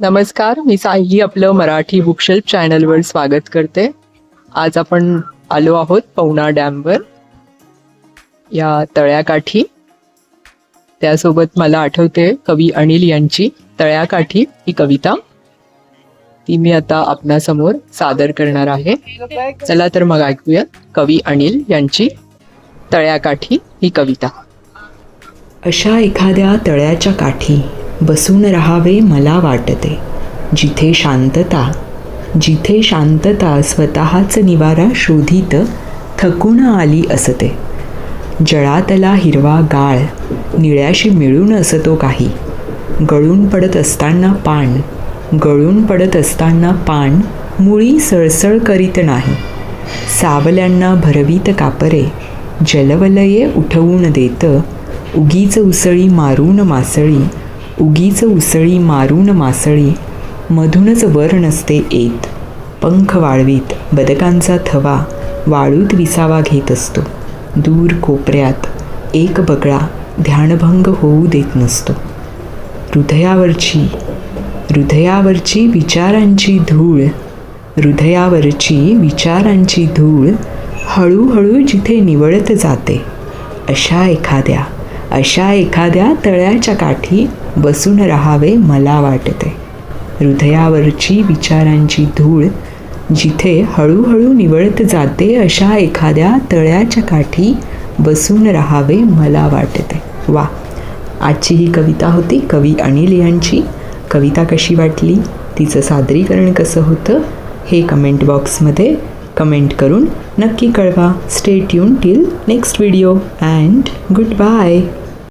नमस्कार मी सायली आपलं मराठी बुकशेल्फ चॅनलवर स्वागत करते. आज आपण आलो आहोत पवना डॅमवर या तळ्याकाठी. त्यासोबत मला आठवते कवी अनिल यांची तळ्याकाठी ही कविता. ती मी आता आपणासमोर सादर करणार आहे. चला तर मग ऐकूया कवी अनिल यांची तळ्याकाठी ही कविता. अशा एखाद्या तळ्याच्या काठी बसून राहावे मला वाटते. जिथे शांतता जिथे शांतता स्वतःच निवारा शोधित थकून आली असते. जळातला हिरवा गाळ निळ्याशी मिळून असतो काही. गळून पडत असताना पान गळून पडत असताना पान मुळी सळसळ करीत नाही. सावल्यांना भरवीत कापरे जलवलये उठवून देत उगीच उसळी मारून मासळी उगीच उसळी मारून मासळी मधूनच वर नसते येत. पंख वाळवीत बदकांचा थवा वाळूत विसावा घेत असतो. दूर कोपऱ्यात एक बगळा ध्यानभंग होऊ देत नसतो. हृदयावरची हृदयावरची विचारांची धूळ हृदयावरची विचारांची धूळ हळूहळू जिथे निवळत जाते अशा एखाद्या अशा एखाद्या तळ्याच्या काठी बसून राहावे मला वाटते. हृदयावरची विचारांची धूळ जिथे हळूहळू निवळत जाते अशा एखाद्या तळ्याच्या काठी बसून राहावे मला वाटते. वा! आजची ही कविता होती कवी अनिल यांची. कविता कशी वाटली? तिचं सादरीकरण कसं होतं? हे कमेंट बॉक्समध्ये कमेंट करून नक्की कळवा. Stay tune till next video and goodbye